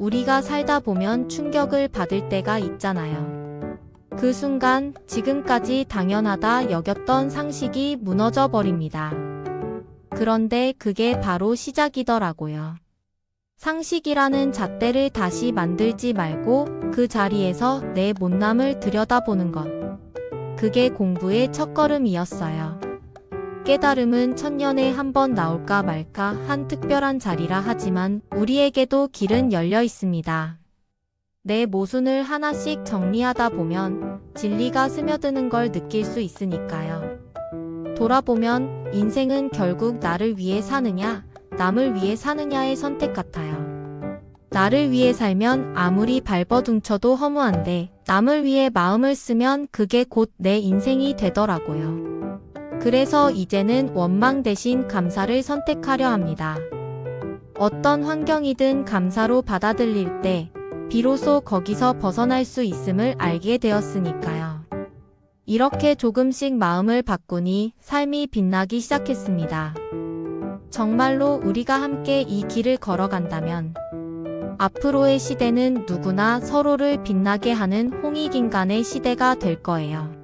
우리가 살다 보면 충격을 받을 때가 있잖아요. 그 순간 지금까지 당연하다 여겼던 상식이 무너져 버립니다. 그런데 그게 바로 시작이더라고요. 상식이라는 잣대를 다시 만들지 말고 그 자리에서 내 못남을 들여다보는 것. 그게 공부의 첫걸음이었어요. 깨달음은 천년에 한 번 나올까 말까 한 특별한 자리라 하지만 우리에게도 길은 열려 있습니다. 내 모순을 하나씩 정리하다 보면 진리가 스며드는 걸 느낄 수 있으니까요. 돌아보면 인생은 결국 나를 위해 사느냐, 남을 위해 사느냐의 선택 같아요. 나를 위해 살면 아무리 발버둥쳐도 허무한데 남을 위해 마음을 쓰면 그게 곧 내 인생이 되더라고요. 그래서 이제는 원망 대신 감사를 선택하려 합니다. 어떤 환경이든 감사로 받아들일 때 비로소 거기서 벗어날 수 있음을 알게 되었으니까요. 이렇게 조금씩 마음을 바꾸니 삶이 빛나기 시작했습니다. 정말로 우리가 함께 이 길을 걸어간다면 앞으로의 시대는 누구나 서로를 빛나게 하는 홍익인간의 시대가 될 거예요.